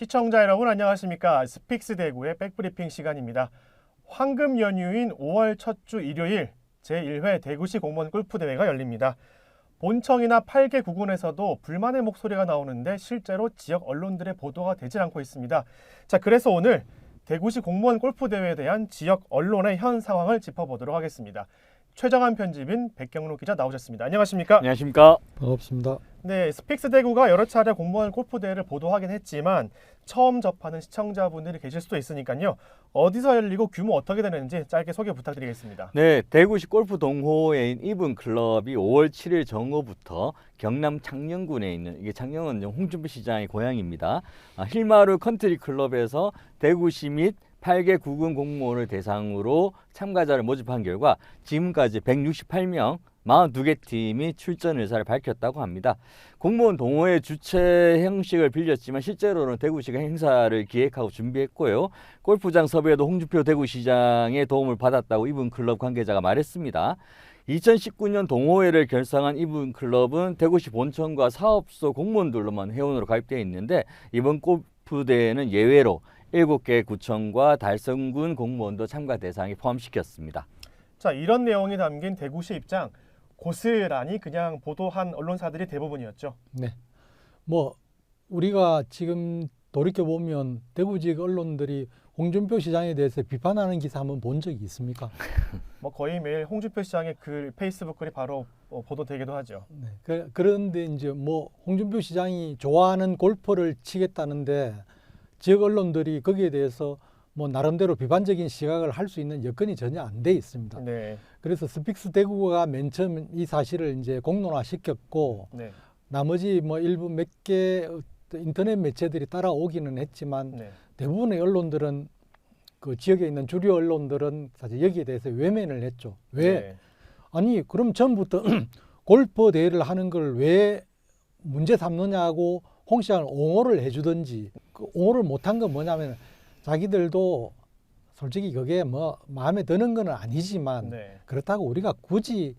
시청자 여러분 안녕하십니까? 스픽스 대구의 백브리핑 시간입니다. 황금 연휴인 5월 첫 주 일요일 제1회 대구시 공무원 골프 대회가 열립니다. 본청이나 8개 구군에서도 불만의 목소리가 나오는데 실제로 지역 언론들의 보도가 되질 않고 있습니다. 자, 그래서 오늘 대구시 공무원 골프 대회에 대한 지역 언론의 현 상황을 짚어보도록 하겠습니다. 최정한 편집인 백경로 기자 나오셨습니다. 안녕하십니까? 안녕하십니까. 반갑습니다. 네, 스픽스 대구가 여러 차례 공무원 골프 대회를 보도하긴 했지만 처음 접하는 시청자분들이 계실 수도 있으니까요. 어디서 열리고 규모 어떻게 되는지 짧게 소개 부탁드리겠습니다. 네, 대구시 골프 동호회인 이븐 클럽이 5월 7일 정오부터 경남 창녕군에 있는 이게 창녕은 홍준표 시장의 고향입니다. 아, 힐마루 컨트리 클럽에서 대구시 및 8개 구군 공무원을 대상으로 참가자를 모집한 결과 지금까지 168명 42개 팀이 출전 의사를 밝혔다고 합니다. 공무원 동호회 주최 형식을 빌렸지만 실제로는 대구시가 행사를 기획하고 준비했고요. 골프장 섭외도 홍준표 대구시장의 도움을 받았다고 이분 클럽 관계자가 말했습니다. 2019년 동호회를 결성한 이분 클럽은 대구시 본청과 사업소 공무원들로만 회원으로 가입되어 있는데 이번 골프 대회는 예외로 7개 구청과 달성군 공무원도 참가 대상에 포함시켰습니다. 자, 이런 내용이 담긴 대구시 입장 고스란히 그냥 보도한 언론사들이 대부분이었죠. 네. 뭐 우리가 지금 돌이켜 보면 대구 지역 언론들이 홍준표 시장에 대해서 비판하는 기사 한번 본 적이 있습니까? 뭐 거의 매일 홍준표 시장의 글 페이스북 글이 바로 어, 보도되기도 하죠. 네. 그, 그런데 이제 뭐 홍준표 시장이 좋아하는 골프를 치겠다는데 지역 언론들이 거기에 대해서 뭐 나름대로 비판적인 시각을 할 수 있는 여건이 전혀 안 돼 있습니다. 네, 그래서 스픽스 대구가 맨 처음 이 사실을 이제 공론화 시켰고 네, 나머지 뭐 일부 몇 개 인터넷 매체들이 따라오기는 했지만 네. 대부분의 언론들은 그 지역에 있는 주류 언론들은 사실 여기에 대해서 외면을 했죠. 왜? 네. 아니 그럼 전부터 골프 대회를 하는 걸 왜 문제 삼느냐고 홍 시장을 옹호를 해주든지 그 옹호를 못한 건 뭐냐면 자기들도 솔직히 그게 뭐 마음에 드는 건 아니지만 네. 그렇다고 우리가 굳이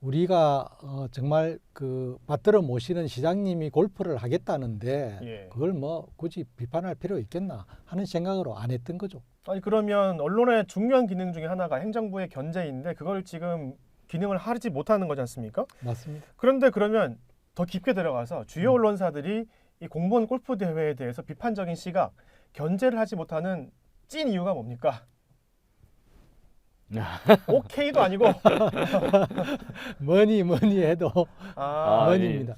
우리가 어, 정말 그 받들어 모시는 시장님이 골프를 하겠다는데 예. 그걸 뭐 굳이 비판할 필요 있겠나 하는 생각으로 안 했던 거죠. 아니 그러면 언론의 중요한 기능 중에 하나가 행정부의 견제인데 그걸 지금 기능을 하지 못하는 거지 않습니까? 맞습니다. 그런데 그러면 더 깊게 들어가서 주요 음. 언론사들이 이 공무원 골프 대회에 대해서 비판적인 시각, 견제를 하지 못하는 찐 이유가 뭡니까? 오케이도 아니고 뭐니 뭐니 해도 아, 아, 뭐니입니다.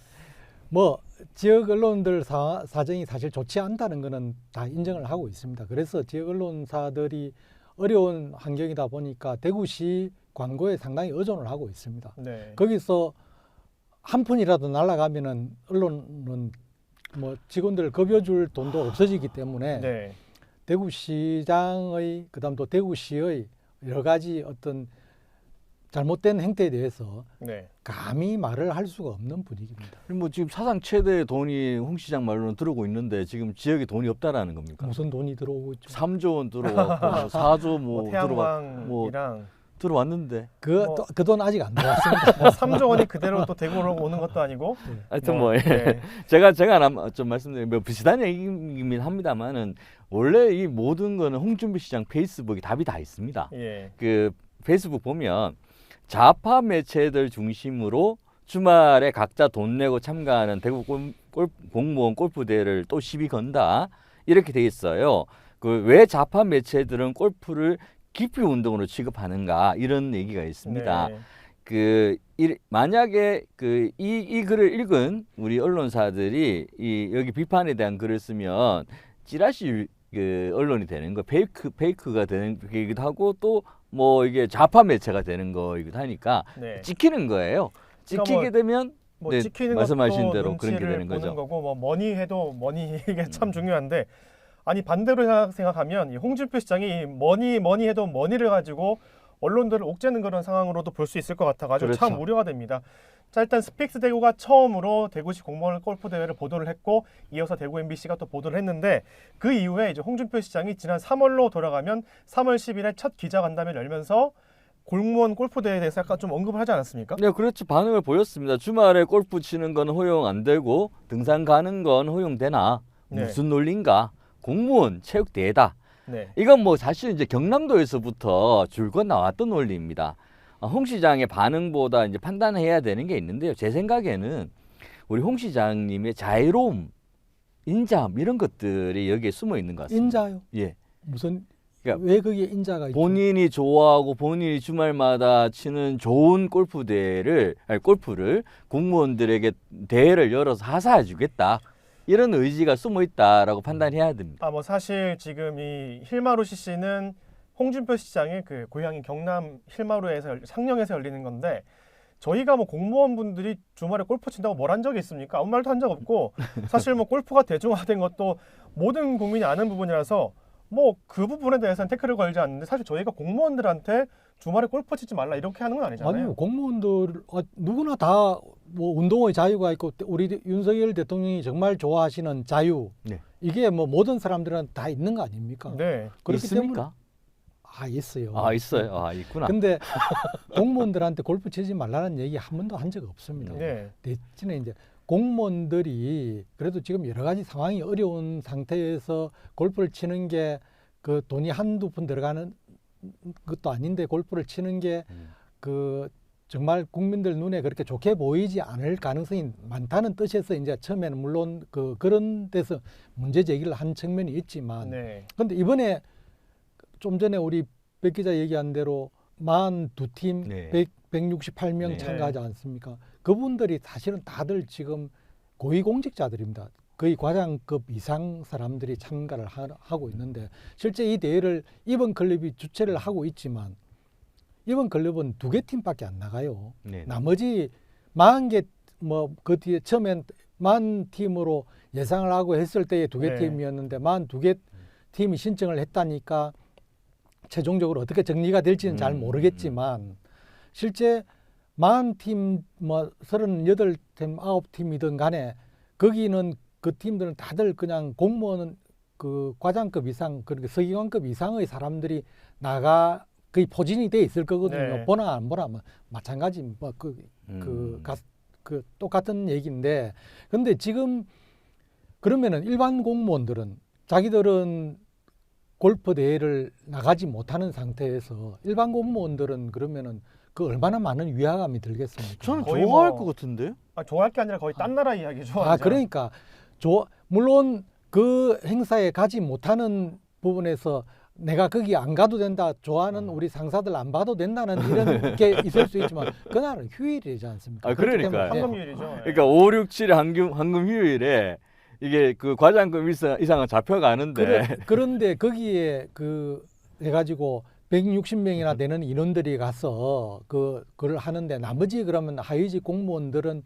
뭐 지역 언론들 사, 사정이 사실 좋지 않다는 거는 다 인정을 하고 있습니다. 그래서 지역 언론사들이 어려운 환경이다 보니까 대구시 광고에 상당히 의존을 하고 있습니다. 네. 거기서 한 푼이라도 날아가면은 언론은 뭐 직원들 급여줄 돈도 없어지기 때문에 네. 대구시장의 그다음 또 대구시의 여러 가지 어떤 잘못된 행태에 대해서 네. 감히 말을 할 수가 없는 분위기입니다. 뭐 지금 사상 최대 돈이 홍 시장 말로는 들어오고 있는데 지금 지역에 돈이 없다라는 겁니까? 무슨 돈이 들어오고 있죠. 3조 원 들어왔고 4조 뭐, 뭐 들어와 태양광이랑 들어왔는데 뭐- 그그 돈 아직 안 들어왔습니다. 뭐 3조 원이 그대로 또 대구로 오는 것도 아니고 하여튼 뭐, 예. 네. 제가 제가 좀 말씀드리면 뭐 비슷한 얘기이긴 합니다만은 원래 이 모든 거는 홍준표 시장 페이스북에 답이 다 있습니다. 예. 그 페이스북 보면 좌파 매체들 중심으로 주말에 각자 돈 내고 참가하는 대구 골, 골- 공무원 골프 대회를 또 시비 건다 이렇게 돼 있어요. 그 왜 좌파 매체들은 골프를 기피 운동으로 취급하는가 이런 얘기가 있습니다. 네. 그 이, 만약에 그이이 글을 읽은 우리 언론사들이 이 여기 비판에 대한 글을 쓰면 찌라시 그 언론이 되는 거 페이크 페이크가 되는 거기도 하고 또 뭐 이게 좌파 매체가 되는 거이기도 하니까 네. 찍히는 거예요. 그러니까 찍히게 뭐- 되면 뭐 네, 찍히는 말씀하신 대로 그런 게 되는 거죠. 거고 뭐 머니 해도 머니 이게 참 중요한데 아니 반대로 생각- 생각하면 이 홍준표 시장이 머니 머니 해도 머니를 가지고 언론들을 옥죄는 그런 상황으로도 볼 수 있을 것 같아가지고 참 그렇죠. 우려가 됩니다. 자 일단 스픽스 대구가 처음으로 대구시 공무원 골프 대회를 보도를 했고 이어서 대구 MBC가 또 보도를 했는데 그 이후에 이제 홍준표 시장이 지난 3월로 돌아가면 3월 10일에 첫 기자간담회를 열면서 공무원 골프 대회에 대해서 약간 좀 언급을 하지 않았습니까? 네, 그렇죠. 반응을 보였습니다. 주말에 골프 치는 건 허용 안 되고 등산 가는 건 허용되나? 네. 무슨 논리인가? 공무원 체육대회다. 네. 이건 뭐 사실 이제 경남도에서부터 줄곧 나왔던 논리입니다. 어, 홍 시장의 반응보다 이제 판단해야 되는 게 있는데요. 제 생각에는 우리 홍 시장님의 자유로움, 인자함 이런 것들이 여기에 숨어 있는 것 같습니다. 인자요? 예. 무슨 그러니까 왜 거기에 인자가? 본인이 좋아하고 본인이 주말마다 치는 좋은 골프 대회를 아니 골프를 공무원들에게 대회를 열어서 하사해 주겠다. 이런 의지가 숨어 있다라고 판단해야 됩니다. 아 뭐 사실 지금 이 힐마루 CC는 홍준표 시장의 그 고향인 경남 힐마루에서 열- 상령에서 열리는 건데 저희가 뭐 공무원분들이 주말에 골프 친다고 뭘 한 적이 있습니까? 아무 말도 한 적 없고 사실 뭐 골프가 대중화된 것도 모든 국민이 아는 부분이라서 뭐 그 부분에 대해서는 태클을 걸지 않는데 사실 저희가 공무원들한테 주말에 골프 치지 말라 이렇게 하는 건 아니잖아요. 아니요 공무원들 어, 누구나 다 뭐 운동의 자유가 있고 우리 윤석열 대통령이 정말 좋아하시는 자유 네. 이게 뭐 모든 사람들은 다 있는 거 아닙니까? 네. 그렇기 때문에 있습니까? 아 있어요. 아 있어요. 아 있구나. 근데 공무원들한테 골프 치지 말라는 얘기 한 번도 한 적 없습니다. 네. 대신에 이제 공무원들이 그래도 지금 여러 가지 상황이 어려운 상태에서 골프를 치는 게 그 돈이 한두 푼 들어가는 것도 아닌데 골프를 치는 게 음. 그 정말 국민들 눈에 그렇게 좋게 보이지 않을 가능성이 많다는 뜻에서 이제 처음에는 물론 그 그런 데서 문제 제기를 한 측면이 있지만 네. 근데 이번에 좀 전에 우리 백 기자 얘기한 대로 만두팀 네. 백 168명 네. 참가하지 않습니까? 그분들이 사실은 다들 지금 고위공직자들입니다. 거의 과장급 이상 사람들이 참가를 하, 하고 있는데 실제 이 대회를 이번 클럽이 주최를 하고 있지만 이번 클럽은 두 개 팀밖에 안 나가요. 네. 나머지 만개뭐 그 뒤에 처음엔 만 팀으로 예상을 하고 했을 때에 두개 네. 팀이었는데 만 두 개 팀이 신청을 했다니까 최종적으로 어떻게 정리가 될지는 잘 음, 모르겠지만 실제 만 팀 뭐 서른여덟 팀 아홉 팀이든 간에 거기는 그 팀들은 다들 그냥 공무원은 그 과장급 이상 그렇게 서기관급 이상의 사람들이 나가 거의 포진이 돼 있을 거거든요. 네. 보나 안 보나 뭐 마찬가지 뭐그 그, 음. 가, 그 똑같은 얘기인데 근데 지금 그러면은 일반 공무원들은 자기들은 골프 대회를 나가지 못하는 상태에서 일반 공무원들은 그러면은 그 얼마나 많은 위화감이 들겠습니까? 저는 좋아할 뭐- 것 같은데요. 아, 좋아할 게 아니라 거의 딴 나라 이야기죠. 아 그러니까 조, 물론 그 행사에 가지 못하는 부분에서 내가 거기 안 가도 된다 좋아하는 음. 우리 상사들 안 봐도 된다는 이런 게 있을 수 있지만 그날은 휴일이지 않습니까? 아, 그러니까요. 때문에 황금률이죠. 그러니까 5, 6, 7의 황금 황금 휴일에 이게 그 과장급 이상, 이상은 잡혀가는데 그래, 그런데 거기에 그 해가지고 160명이나 되는 인원들이 가서 그 그걸 하는데 나머지 그러면 하위직 공무원들은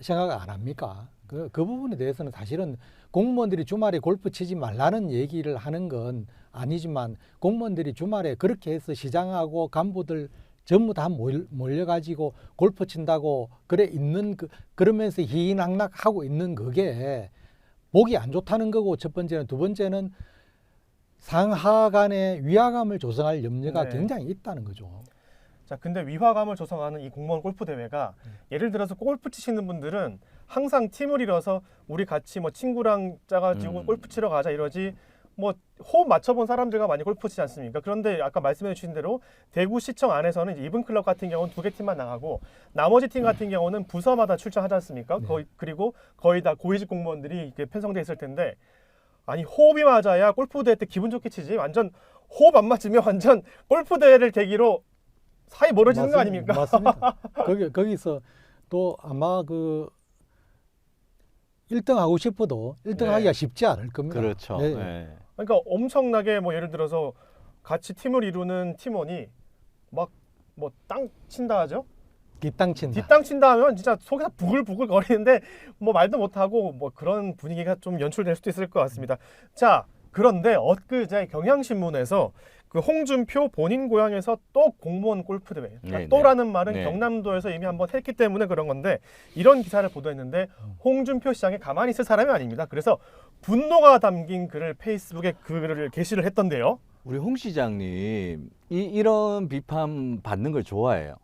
생각 안 합니까? 그, 그 부분에 대해서는 사실은 공무원들이 주말에 골프 치지 말라는 얘기를 하는 건 아니지만 공무원들이 주말에 그렇게 해서 시장하고 간부들 전부 다 몰- 몰려가지고 골프 친다고 그래 있는 그 그러면서 희희낙낙 하고 있는 그게 보기 안 좋다는 거고 첫 번째는 두 번째는 상하 간의 위화감을 조성할 염려가 네. 굉장히 있다는 거죠. 자, 근데 위화감을 조성하는 이 공무원 골프 대회가 예를 들어서 골프 치시는 분들은 항상 팀을 이뤄서 우리 같이 뭐 친구랑 짜가지고 음. 골프 치러 가자 이러지 뭐 호흡 맞춰본 사람들과 많이 골프 치지 않습니까? 그런데 아까 말씀해 주신 대로 대구 시청 안에서는 이제 이븐 클럽 같은 경우는 두 개 팀만 나가고 나머지 팀 같은 경우는 부서마다 출전하지 않습니까? 네. 거의 그리고 거의 다 고위직 공무원들이 이렇게 편성돼 있을 텐데 아니 호흡이 맞아야 골프 대회 때 기분 좋게 치지 완전 호흡 안 맞으면 완전 골프 대회를 계기로 사이 멀어지는 거 맞습- 아닙니까? 맞습니다. 거기 거기서 또 아마 그 1등 하고 싶어도 1등 네. 하기가 쉽지 않을 겁니다. 그렇죠. 예. 예. 그러니까 엄청나게 뭐 예를 들어서 같이 팀을 이루는 팀원이 막 뭐 땅 친다 하죠. 뒷땅 친다. 뒷땅 친다 하면 진짜 속에서 부글부글 거리는데 뭐 말도 못 하고 뭐 그런 분위기가 좀 연출될 수도 있을 것 같습니다. 자, 그런데 엊그제 경향신문에서 그 홍준표 본인 고향에서 또 공무원 골프 대회. 그러니까 네, 또라는 말은 네. 경남도에서 이미 한번 했기 때문에 그런 건데 이런 기사를 보도했는데 홍준표 시장이 가만히 있을 사람이 아닙니다. 그래서 분노가 담긴 글을 페이스북에 글을 게시를 했던데요. 우리 홍 시장님 이, 이런 비판 받는 걸 좋아해요.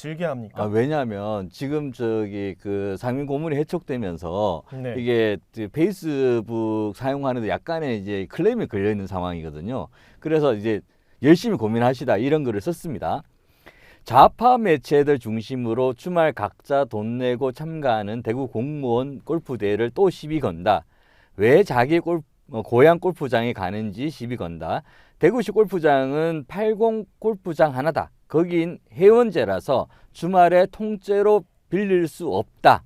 즐겨야 합니까? 아, 왜냐하면 지금 저기 그 상임 고문이 해촉되면서 네. 이게 그 페이스북 사용하는데 약간의 이제 클레임이 걸려 있는 상황이거든요. 그래서 이제 열심히 고민하시다 이런 글을 썼습니다. 좌파 매체들 중심으로 주말 각자 돈 내고 참가하는 대구 공무원 골프 대회를 또 시비 건다. 왜 자기 골 어, 고향 골프장에 가는지 시비 건다. 대구시 골프장은 80 골프장 하나다. 거긴 회원제라서 주말에 통째로 빌릴 수 없다.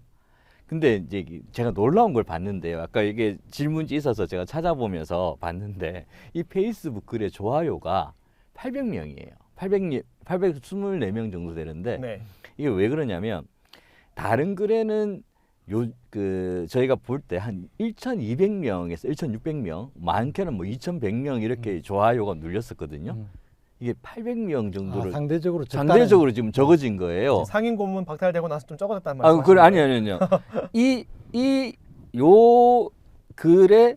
근데 이제 이- 제가 놀라운 걸 봤는데요. 아까 이게 질문지 있어서 제가 찾아보면서 봤는데 이 페이스북 글의 좋아요가 800명이에요. 800, 824명 정도 되는데 네. 이게 왜 그러냐면 다른 글에는 요 그 저희가 볼 때 한 1,200명에서 1,600명, 많게는 뭐 2,100명 이렇게 좋아요가 눌렸었거든요. 음. 이게 800명 아, 정도를 상대적으로 적다는- 상대적으로 지금 적어진 거예요. 상인 고문 박탈되고 나서 좀 적어졌단 아, 말이죠. 그래 아니 아니 아니요. 이이 요 글에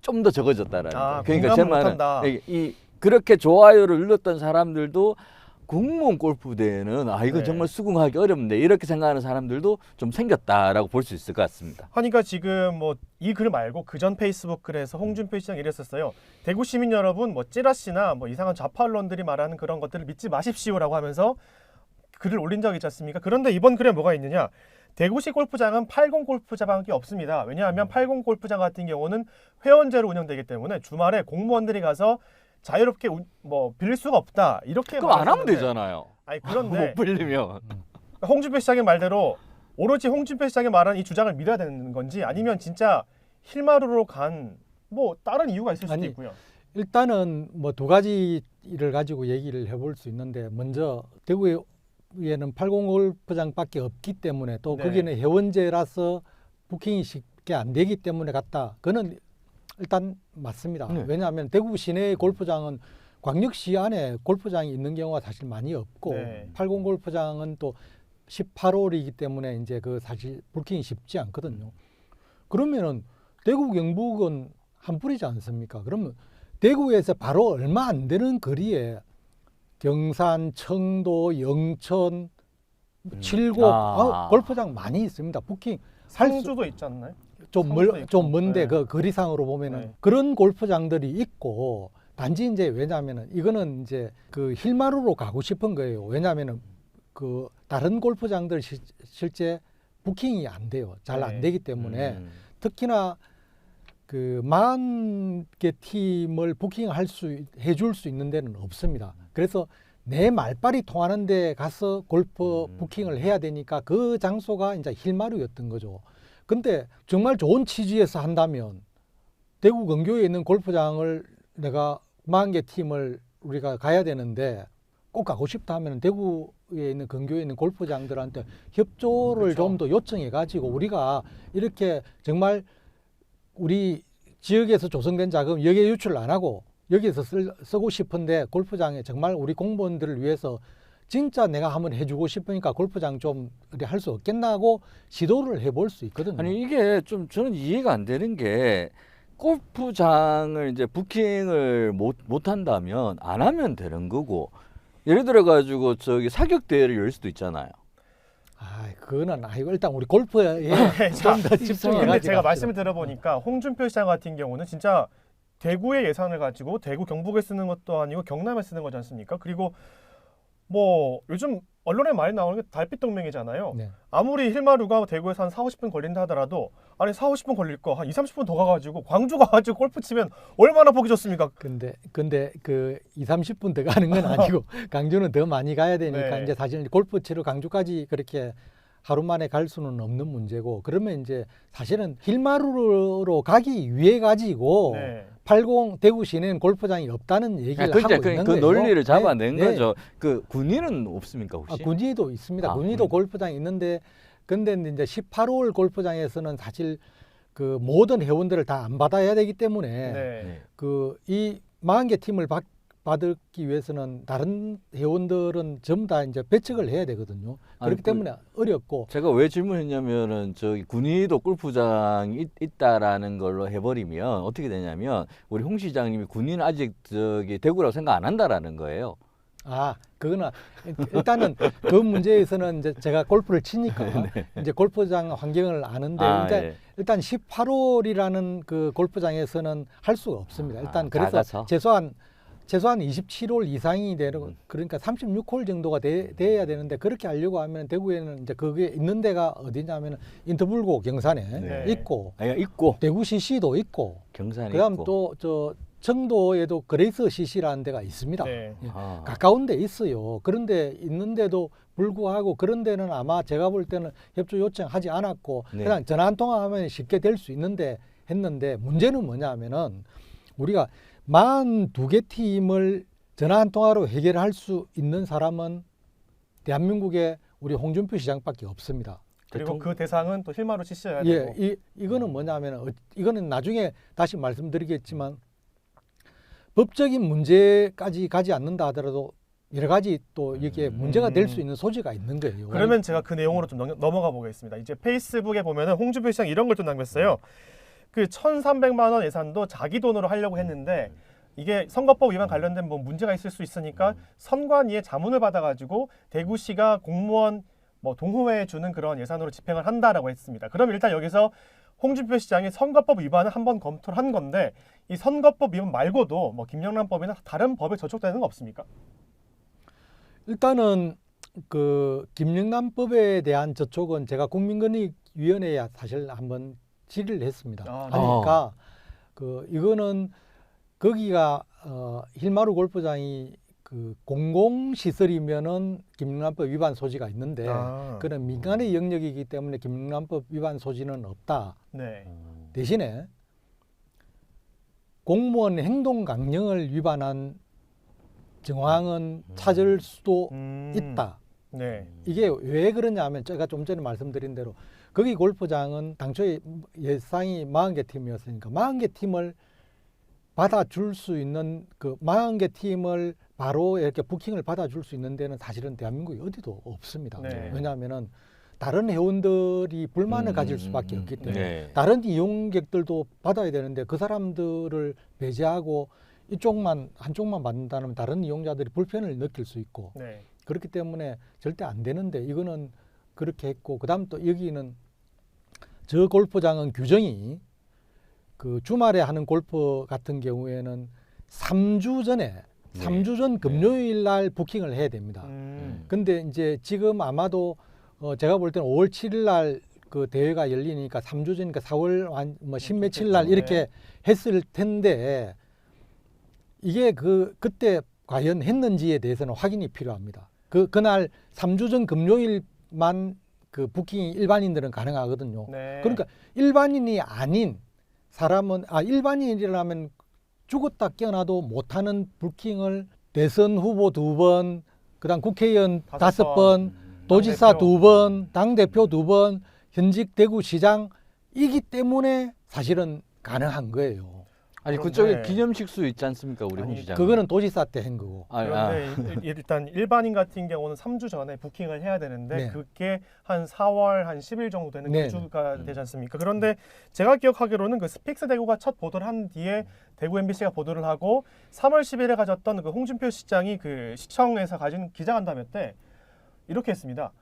좀 더 적어졌다라는 아, 거. 그러니까 제 말은 이 그렇게 좋아요를 눌렀던 사람들도 공무원 골프 대회는 아 이거 네. 정말 수긍하기 어렵네 이렇게 생각하는 사람들도 좀 생겼다라고 볼 수 있을 것 같습니다. 하니까 지금 뭐 이 글 말고 그 전 페이스북 글에서 홍준표 시장 이랬었어요. 대구 시민 여러분 뭐 찌라시나 뭐 이상한 좌파 언론들이 말하는 그런 것들을 믿지 마십시오라고 하면서 글을 올린 적이 있지 않습니까? 그런데 이번 글에 뭐가 있느냐? 대구시 골프장은 80 골프장밖에 없습니다. 왜냐하면 80 골프장 같은 경우는 회원제로 운영되기 때문에 주말에 공무원들이 가서 자유롭게 우- 뭐 빌릴 수가 없다. 이렇게 그럼 안 하면 말하셨는데 되잖아요. 아니 그런데 못 빌리면 홍준표 시장의 말대로 오로지 홍준표 시장이 말한 이 주장을 믿어야 되는 건지 아니면 진짜 힐마루로 간 뭐 다른 이유가 있을 수도 아니, 있고요. 일단은 뭐 두 가지를 가지고 얘기를 해볼 수 있는데 먼저 대구에는 80 골프장밖에 없기 때문에 또 네. 거기는 회원제라서 부킹이 쉽게 안 되기 때문에 갔다. 그는 일단 맞습니다. 네. 왜냐하면 대구 시내 골프장은 광역시 안에 골프장이 있는 경우가 사실 많이 없고 네. 80 골프장은 또 18홀이기 때문에 이제 그 사실 부킹이 쉽지 않거든요. 그러면은 대구 경북은 한 뿌리지 않습니까? 그러면 대구에서 바로 얼마 안 되는 거리에 경산, 청도, 영천, 음. 칠곡 아. 아, 골프장 많이 있습니다. 부킹 할 수- 상주도 있지 않나요? 좀, 멀. 좀 먼데 네. 그 거리상으로 보면은 네. 그런 골프장들이 있고 단지 이제 왜냐하면은 이거는 이제 그 힐마루로 가고 싶은 거예요. 왜냐하면은 그 다른 골프장들 시, 실제 부킹이 안 돼요. 잘안 네. 되기 때문에 음. 특히나 그 만 개 팀을 부킹할 수 해줄 수 있는 데는 없습니다. 그래서 내 말빨이 통하는 데 가서 골프 음. 부킹을 해야 되니까 그 장소가 이제 힐마루였던 거죠. 근데 정말 좋은 취지에서 한다면 대구 근교에 있는 골프장을 내가 만 개 팀을 우리가 가야 되는데 꼭 가고 싶다 하면 대구에 있는 근교에 있는 골프장들한테 협조를 그렇죠. 좀더 요청해 가지고 우리가 이렇게 정말 우리 지역에서 조성된 자금 여기에 유출 안 하고 여기에서 쓸, 쓰고 싶은데 골프장에 정말 우리 공무원들을 위해서 진짜 내가 한번 해주고 싶으니까 골프장 좀 할 수 없겠나 하고 시도를 해볼 수 있거든요. 아니 이게 좀 저는 이해가 안 되는 게 골프장을 이제 부킹을 못, 못 한다면 안 하면 되는 거고 예를 들어 가지고 저기 사격 대회를 열 수도 있잖아요. 아, 그거는 아이고 일단 우리 골프에 네, 자, 좀더 집중해 근데 가지고 제가 말씀을 들어보니까 홍준표 시장 같은 경우는 진짜 대구의 예산을 가지고 대구 경북에 쓰는 것도 아니고 경남에 쓰는 거지 않습니까? 그리고 뭐 요즘 언론에 많이 나오는 게 달빛 동맹이잖아요. 네. 아무리 힐마루가 대구에서 한 4, 50분 걸린다 하더라도 아니 4, 50분 걸릴 거 한 2, 30분 더 가가지고 광주 가가지고 골프 치면 얼마나 보기 좋습니까? 근데 근데 그 2, 30분 더 가는 건 아니고 강주는 더 많이 가야 되니까 네. 이제 사실 골프 치러 강주까지 그렇게 하루 만에 갈 수는 없는 문제고 그러면 이제 사실은 힐마루로 가기 위해 가지고 네. 80 대구 시내는 골프장이 없다는 얘기를 아, 그, 이제 하고 그, 있는 그 거예요. 논리를 네, 잡아낸 네. 거죠. 그 군인은 없습니까 혹시? 아, 군위도 있습니다. 아, 군위도 군위. 골프장이 있는데 근데 이제 18홀 골프장에서는 사실 그 모든 회원들을 다 안 받아야 되기 때문에 네. 네. 그이 40개 팀을 받, 받기 위해서는 다른 회원들은 전부 다 이제 배척을 해야 되거든요. 아니, 그렇기 그- 때문에 어렵고 제가 왜 질문했냐면은 저기 군위도 골프장이 있, 있다라는 걸로 해버리면 어떻게 되냐면 우리 홍 시장님이 군위는 아직 저기 대구라고 생각 안 한다라는 거예요. 아, 그거는 일단은 그 문제에서는 이제 제가 골프를 치니까 이제 골프장 환경을 아는데 아, 일단 예. 일단 18홀이라는 그 골프장에서는 할 수가 없습니다. 일단 아, 그래서 작아서? 최소한 최소한 27홀 이상이 되는 음. 그러니까 36홀 정도가 돼, 돼야 되는데 그렇게 하려고 하면 대구에는 이제 그게 있는 데가 어디냐면은 인터불고 경산에 네. 있고 아, 있고 대구 CC도 있고 경산에 그다음 있고. 또저 청도에도 그레이스 CC라는 데가 있습니다. 네. 예. 아. 가까운 데 있어요. 그런데 있는데도 불구하고 그런 데는 아마 제가 볼 때는 협조 요청하지 않았고 네. 그냥 전화 한 통화하면 쉽게 될 수 있는데 했는데 문제는 뭐냐면은 우리가 42개 팀을 전화 한 통화로 해결할 수 있는 사람은 대한민국에 우리 홍준표 시장밖에 없습니다. 그리고 대통령- 그 대상은 또 힐마로 치셔야 예, 되고. 이 이거는 뭐냐면은 어, 이거는 나중에 다시 말씀드리겠지만 법적인 문제까지 가지 않는다 하더라도 여러 가지 또 이게 음. 문제가 될 수 있는 소지가 있는 거예요. 그러면 제가 그 내용으로 좀 넘- 넘어가 보겠습니다. 이제 페이스북에 보면은 홍준표 시장 이런 걸또 남겼어요. 그 1,300만 원 예산도 자기 돈으로 하려고 했는데 이게 선거법 위반 관련된 뭐 문제가 있을 수 있으니까 선관위에 자문을 받아가지고 대구시가 공무원 뭐 동호회에 주는 그런 예산으로 집행을 한다라고 했습니다. 그럼 일단 여기서 홍준표 시장이 선거법 위반을 한번 검토를 한 건데 이 선거법 위반 말고도 뭐 김영란법이나 다른 법에 저촉되는 거 없습니까? 일단은 그 김영란법에 대한 저촉은 제가 국민권익위원회에 사실 한번 질의를 했습니다. 아, 네. 하니까 그 이거는 거기가 어 힐마루 골프장이 그 공공 시설이면은 김영란법 위반 소지가 있는데 아, 그는 민간의 영역이기 때문에 김영란법 위반 소지는 없다. 네. 음. 대신에 공무원 행동 강령을 위반한 정황은 찾을 수도 음, 있다. 네. 이게 왜 그러냐면 제가 좀 전에 말씀드린 대로 거기 골프장은 당초에 예상이 40개 팀이었으니까 40개 팀을 받아줄 수 있는 그 40개 팀을 바로 이렇게 부킹을 받아줄 수 있는 데는 사실은 대한민국에 어디도 없습니다. 네. 왜냐하면은 다른 회원들이 불만을 음, 가질 음, 수밖에 음, 없기 때문에 네. 다른 이용객들도 받아야 되는데 그 사람들을 배제하고 이쪽만 한쪽만 받는다면 다른 이용자들이 불편을 느낄 수 있고 네. 그렇기 때문에 절대 안 되는데 이거는 그렇게 했고 그다음 또 여기는 저 골프장은 규정이 그 주말에 하는 골프 같은 경우에는 3주 전에 네. 삼 3주 전 금요일 날 부킹을 해야 됩니다. 음. 근데 이제 지금 아마도 어 제가 볼 때는 5월 7일 날 그 대회가 열리니까 3주 전이니까 4월 뭐 십 며칠 날 네. 이렇게 했을 텐데 이게 그 그때 과연 했는지에 대해서는 확인이 필요합니다. 그 그날 3주 전 금요일만 그 부킹이 일반인들은 가능하거든요. 네. 그러니까 일반인이 아닌 사람은 아 일반인이라면 죽었다 깨어나도 못하는 부킹을 대선 후보 두 번, 그다음 국회의원 다섯 번, 음. 도지사. 두 번, 당 대표 두 번, 현직 대구시장이기 때문에 사실은 가능한 거예요. 아니 그쪽에 기념식 수 있지 않습니까 우리 아니, 홍 시장? 그거는 도지사 때 한 거고. 아, 아. 그런데 일- 일단 일반인 같은 경우는 3주 전에 부킹을 해야 되는데 네. 그게 한 4월 한 10일 정도 되는 네, 주가 네. 되지 않습니까? 그런데 제가 기억하기로는 그 스픽스 대구가 첫 보도를 한 뒤에 대구 MBC가 보도를 하고 3월 10일에 가졌던 그 홍준표 시장이 그 시청에서 가진 기자간담회 때 이렇게 했습니다.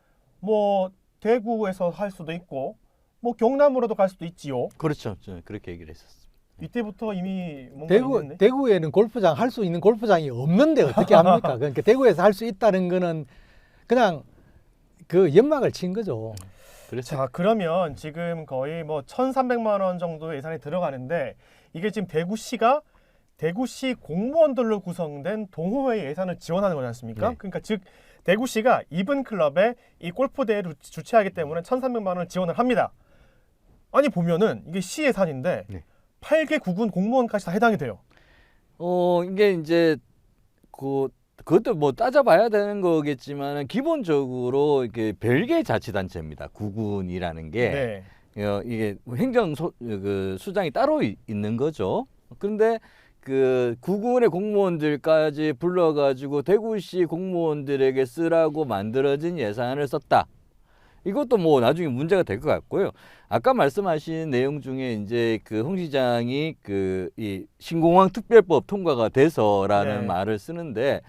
뭐 대구에서 할 수도 있고 뭐 경남으로도 갈 수도 있지요. 그렇죠. 저 그렇게 얘기를 했었습니다. 이때부터 이미 뭔가 대구 있는데. 대구에는 골프장 할 수 있는 골프장이 없는데 어떻게 합니까? 그러니까 대구에서 할 수 있다는 거는 그냥 그 연막을 친 거죠. 그래서 자 그러면 지금 거의 뭐 1,300만 원 정도 예산이 들어가는데 이게 지금 대구시가 대구시 공무원들로 구성된 동호회 예산을 지원하는 거지 않습니까? 네. 그러니까 즉 대구시가 이븐 클럽에 이 골프 대회를 주- 주최하기 때문에 1,300만 원을 지원을 합니다. 아니 보면은 이게 시 예산인데 네. 8개 구군 공무원까지 다 해당이 돼요. 어 이게 이제 그 그것도 뭐 따져봐야 되는 거겠지만 기본적으로 이게 별개 자치단체입니다. 구군이라는 게 네. 어, 이게 행정 소, 그 수장이 따로 이- 있는 거죠. 그런데 그 구군의 공무원들까지 불러가지고 대구시 공무원들에게 쓰라고 만들어진 예산을 썼다. 이것도 뭐 나중에 문제가 될 것 같고요. 아까 말씀하신 내용 중에 이제 그 홍 시장이 그 이 신공항 특별법 통과가 돼서라는 네. 말을 쓰는데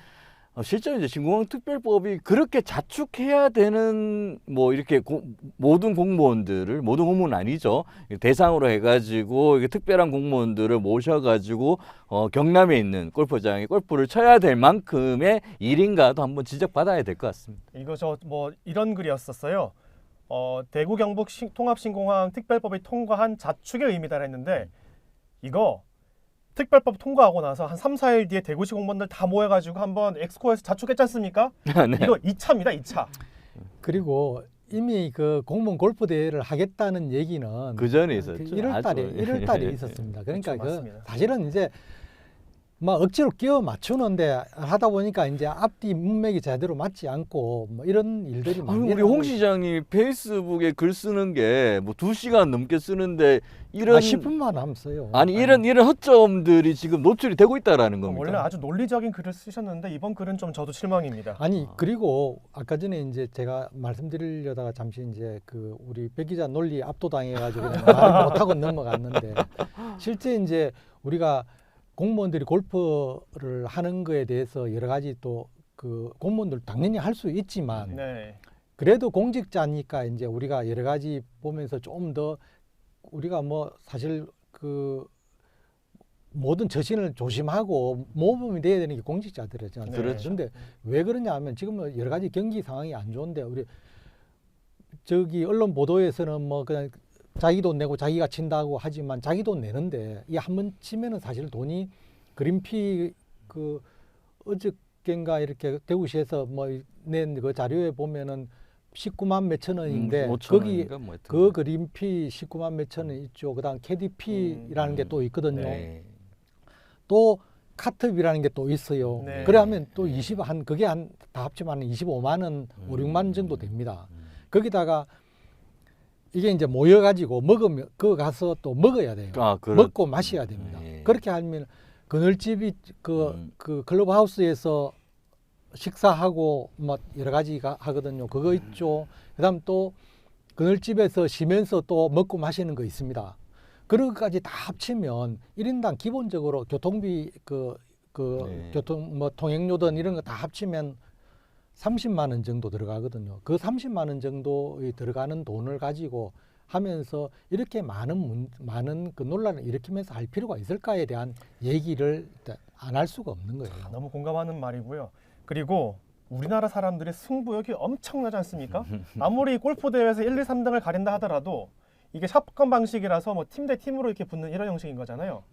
어, 실제로 이제 신공항 특별법이 그렇게 자축해야 되는 뭐 이렇게 고- 모든 공무원들을 모든 공무원 아니죠 대상으로 해가지고 이게 특별한 공무원들을 모셔가지고 어, 경남에 있는 골프장에 골프를 쳐야 될 만큼의 일인가도 한번 지적받아야 될 것 같습니다. 이거 저 뭐 이런 글이었었어요. 어, 대구 경북 신- 통합신공항 특별법이 통과한 자축의 의미다 했는데 이거 특별법 통과하고 나서 한 3, 4일 뒤에 대구시 공무원들 다 모여가지고 한번 엑스코에서 자축했지 않습니까? 네. 이거 2차입니다, 2차. 그리고 이미 그 공무원 골프 대회를 하겠다는 얘기는 그 전에 있었죠. 1월 달에 아주. 1월 달에 있었습니다. 그러니까 그렇죠, 그. 사실은 이제 막 억지로 끼워 맞추는데 하다 보니까 이제 앞뒤 문맥이 제대로 맞지 않고 뭐 이런 일들이 많이 우리 홍 시장이 페이스북에 글 쓰는 게 뭐 두 시간 넘게 쓰는데 있- 이런 아, 10분만 남았어요. 아니 이런 이런 허점들이 지금 노출이 되고 있다라는 겁니다. 원래 아주 논리적인 글을 쓰셨는데 이번 글은 좀 저도 실망입니다. 아니 그리고 아까 전에 이제 제가 말씀드리려다가 잠시 이제 그 우리 백 기자 논리 압도당해가지고 말을 못하고 넘어갔는데 실제 이제 우리가 공무원들이 골프를 하는 거에 대해서 여러 가지 또 그 공무원들 당연히 할 수 있지만 네. 그래도 공직자니까 이제 우리가 여러 가지 보면서 좀 더 우리가 뭐 사실 그 모든 처신을 조심하고 모범이 돼야 되는 게 공직자들이지 않습니까? 그렇죠. 그런데 왜 그러냐 하면 지금 은 여러 가지 경기 상황이 안 좋은데 우리 저기 언론 보도에서는 뭐 그냥 자기 돈 내고 자기가 친다고 하지만 자기 돈 내는데 이 한 번 치면은 사실 돈이 그린피 그 어저께인가 이렇게 대구시에서 뭐 낸 그 자료에 보면은 19만 몇천 원인데 음, 5천 거기 뭐. 그 그린피 19만 몇천 원 있죠. 그다음 KDP라는 음. 게또 있거든요. 네. 또 카트비라는 게 또 있어요. 네. 그래 하면 또 20, 한 그게 한 다 합치면 한 25만 원, 5, 6만 원 정도 됩니다. 음. 거기다가 이게 이제 모여 가지고 먹으면 그 가서 또 먹어야 돼요. 아, 그렇... 먹고 마셔야 됩니다. 네. 그렇게 하면 그늘집이 그, 음. 그 클럽하우스에서 식사하고 뭐 여러 가지가 하거든요. 그거 음. 있죠. 그다음 또 그늘집에서 쉬면서 또 먹고 마시는 거 있습니다. 그런 것까지 다 합치면 일인당 기본적으로 교통비 그, 그 네. 교통 뭐 통행료든 이런 거 다 합치면 30만 원 정도 들어가거든요. 그 30만 원 정도의 들어가는 돈을 가지고 하면서 이렇게 많은 문, 많은 그 논란을 일으키면서 할 필요가 있을까에 대한 얘기를 안 할 수가 없는 거예요. 너무 공감하는 말이고요. 그리고 우리나라 사람들의 승부욕이 엄청나지 않습니까? 아무리 골프 대회에서 1, 2, 3등을 가린다 하더라도 이게 샷건 방식이라서 뭐 팀 대 팀으로 이렇게 붙는 이런 형식인 거잖아요. 아니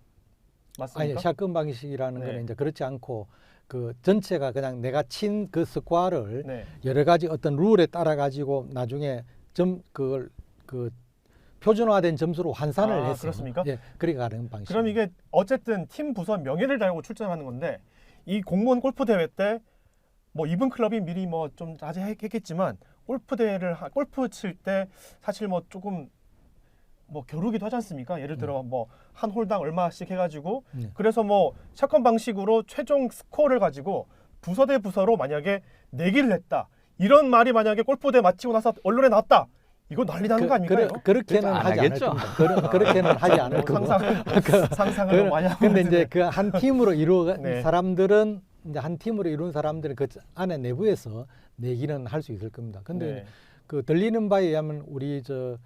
맞습니까? 샷건 방식이라는 네. 거는 이제 그렇지 않고 그 전체가 그냥 내가 친 그 스코어를 네. 여러 가지 어떤 룰에 따라 가지고 나중에 점 그걸 그 표준화된 점수로 환산을 아, 해서 그렇습니까? 예, 그렇게 가는 방식. 그럼 이게 어쨌든 팀 부서 명예를 달고 출전하는 건데 이 공무원 골프 대회 때 뭐 이분 클럽이 미리 뭐 좀 자제했겠지만 골프 대회를 하- 골프 칠 때 사실 뭐 조금 뭐 겨루기도 하지 않습니까? 예를 들어 뭐 한 홀당 얼마씩 해가지고 네. 그래서 뭐 샷건 방식으로 최종 스코어를 가지고 부서 대 부서로 만약에 내기를 했다 이런 말이 만약에 골프 대회 마치고 나서 언론에 나왔다 이거 난리 나는 거 아닙니까? 이거? 그렇게는 안 하지 하겠죠. 겁니다. 그러, 그렇게는 하지 않을 뭐 거고. 상상, 상상을 그- 너무 많이 하고 근데. 이제 그 한 팀으로 이루어 네. 사람들은 이제 한 팀으로 이룬 사람들은 그 안에 내부에서 내기는 할 수 있을 겁니다. 근데 네. 그 들리는 바에 의하면 우리 저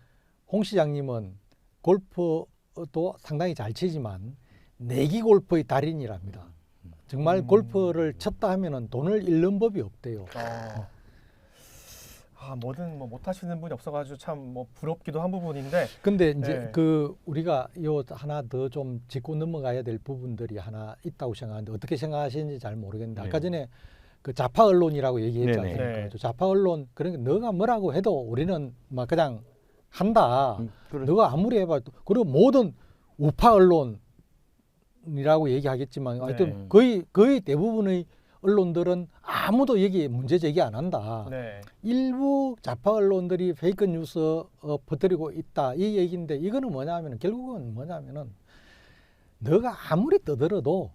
홍 시장님은 골프도 상당히 잘 치지만 내기 골프의 달인이랍니다. 정말 음. 골프를 쳤다 하면은 돈을 잃는 법이 없대요. 아, 아 뭐든 뭐 못하시는 분이 없어가지고 참 뭐 부럽기도 한 부분인데 근데 이제 네. 그 우리가 요 하나 더 좀 짚고 넘어가야 될 부분들이 하나 있다고 생각하는데 어떻게 생각하시는지 잘 모르겠는데 아까 네. 전에 그 좌파 언론이라고. 않습니까? 네. 저 좌파 언론 그러니까 너가 뭐라고 해도 우리는 막 그냥 한다. 음, 그렇- 너가 아무리 해봐도 그리고 모든 우파 언론이라고 얘기하겠지만 하여튼 네. 거의 거의 대부분의 언론들은 아무도 얘기 문제 제기 안 한다. 네. 일부 좌파 언론들이 페이크 뉴스 어, 퍼뜨리고 있다 이 얘기인데 이거는 뭐냐면 결국은 뭐냐면은 너가 아무리 떠들어도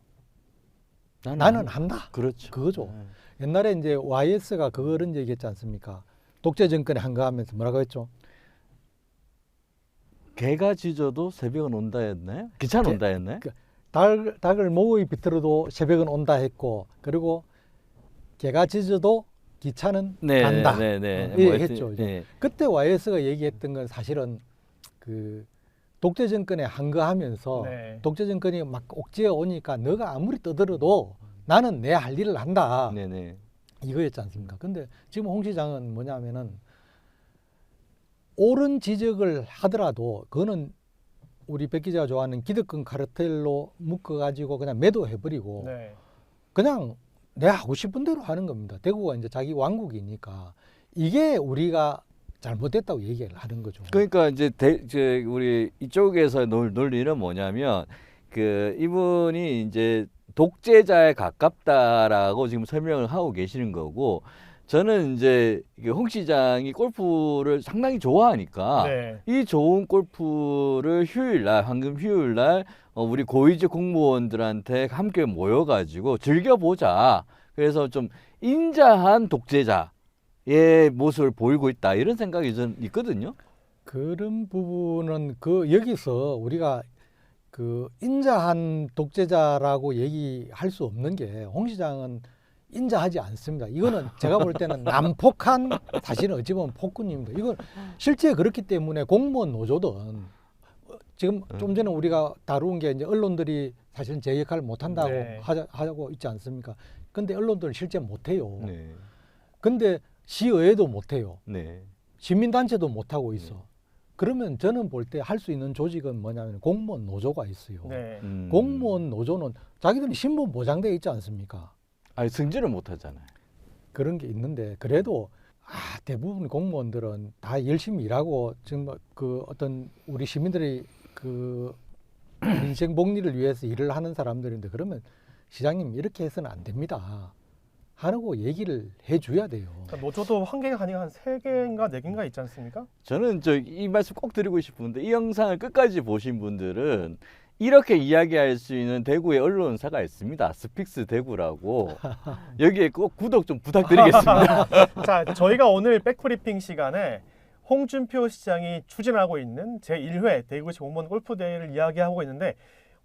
나는 한다 그렇죠. 그거죠. 네. 옛날에 이제 YS가 그런 얘기했지 않습니까? 독재 정권에 한가하면서 뭐라고 했죠? 개가 짖어도 새벽은 온다였나요? 기차는 개- 온다였나요? 그- 닭, 닭을 목이 비틀어도 새벽은 온다 했고 그리고 개가 짖어도 기차는 네, 간다. 네, 네. 어, 뭐 얘기했죠. 하여튼, 네. 그때 YS가 얘기했던 건 사실은 그 독재 정권에 항거하면서 네. 독재 정권이 막 옥죄어 오니까 너가 아무리 떠들어도 나는 내 할 일을 한다. 네, 네. 이거였지 않습니까? 근데 지금 홍 시장은 뭐냐면은 옳은 지적을 하더라도 그거는 우리 백 기자가 좋아하는 기득권 카르텔로 묶어가지고 그냥 매도해버리고 네. 그냥 내가 하고 싶은 대로 하는 겁니다. 대구가 이제 자기 왕국이니까 이게 우리가 잘못됐다고 얘기를 하는 거죠. 그러니까 이제 대, 저 우리 이쪽에서 논, 논리는 뭐냐면 그 이분이 이제 독재자에 가깝다라고 지금 설명을 하고 계시는 거고 저는 이제 홍 시장이 골프를 상당히 좋아하니까 네. 이 좋은 골프를 휴일날 황금 휴일날 어, 우리 고위직 공무원들한테 함께 모여가지고 즐겨보자. 그래서 좀 인자한 독재자의 모습을 보이고 있다 이런 생각이 전 있거든요. 그런 부분은 그 여기서 우리가 그 인자한 독재자라고 얘기할 수 없는 게 홍 시장은 인자하지 않습니다. 이거는 제가 볼 때는 난폭한 사실은 어찌 보면 폭군입니다. 이건 실제 그렇기 때문에 공무원 노조든 지금 좀 전에 우리가 다룬 게 이제 언론들이 사실은 제 역할을 못 한다고 네. 하자, 하고 있지 않습니까? 근데 언론들은 실제 못 해요. 네, 근데 시의회도 못 해요. 네, 시민단체도 못 하고 있어. 그러면 저는 볼 때 할 수 있는 조직은 뭐냐면 공무원 노조가 있어요. 네. 음. 공무원 노조는 자기들이 신분 보장돼 있지 않습니까? 아니 승진을 못 하잖아요. 그런 게 있는데 그래도 아, 대부분 공무원들은 다 열심히 일하고 지금 뭐그 어떤 우리 시민들이 그 인생 복리를 위해서 일을 하는 사람들인데 그러면 시장님 이렇게 해서는 안 됩니다. 하라고 얘기를 해줘야 돼요. 그러니까 노조도 한 개가 아니라 한세 개인가 네 개인가 있지 않습니까? 저는 저 이 말씀 꼭 드리고 싶은데 이 영상을 끝까지 보신 분들은 이렇게 이야기할 수 있는 대구의 언론사가 있습니다. 스픽스 대구라고 여기에 꼭 구독 좀 부탁드리겠습니다. 자, 저희가 오늘 백브리핑 시간에 홍준표 시장이 추진하고 있는 제1회 대구시 공무원 골프 대회를 이야기하고 있는데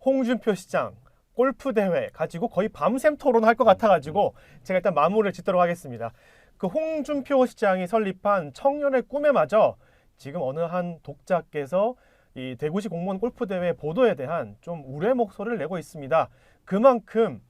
홍준표 시장 골프 대회 가지고 거의 밤샘 토론할 것 같아가지고 제가 일단 마무리를 짓도록 하겠습니다. 그 홍준표 시장이 설립한 청년의 꿈에 맞어 지금 어느 한 독자께서 이 대구시 공무원 골프 대회 보도에 대한 좀 우려의 목소리를 내고 있습니다. 그만큼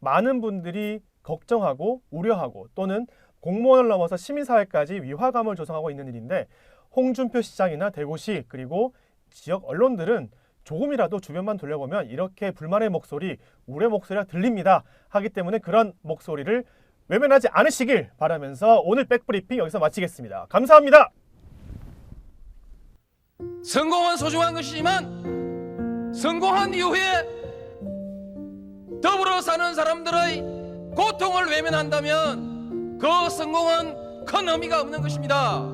많은 분들이 걱정하고 우려하고 또는 공무원을 넘어서 시민사회까지 위화감을 조성하고 있는 일인데 홍준표 시장이나 대구시 그리고 지역 언론들은 조금이라도 주변만 돌려보면 이렇게 불만의 목소리, 우려 목소리가 들립니다. 하기 때문에 그런 목소리를 외면하지 않으시길 바라면서 오늘 백브리핑 여기서 마치겠습니다. 감사합니다. 성공은 소중한 것이지만 성공한 이후에 더불어 사는 사람들의 고통을 외면한다면 그 성공은 큰 의미가 없는 것입니다.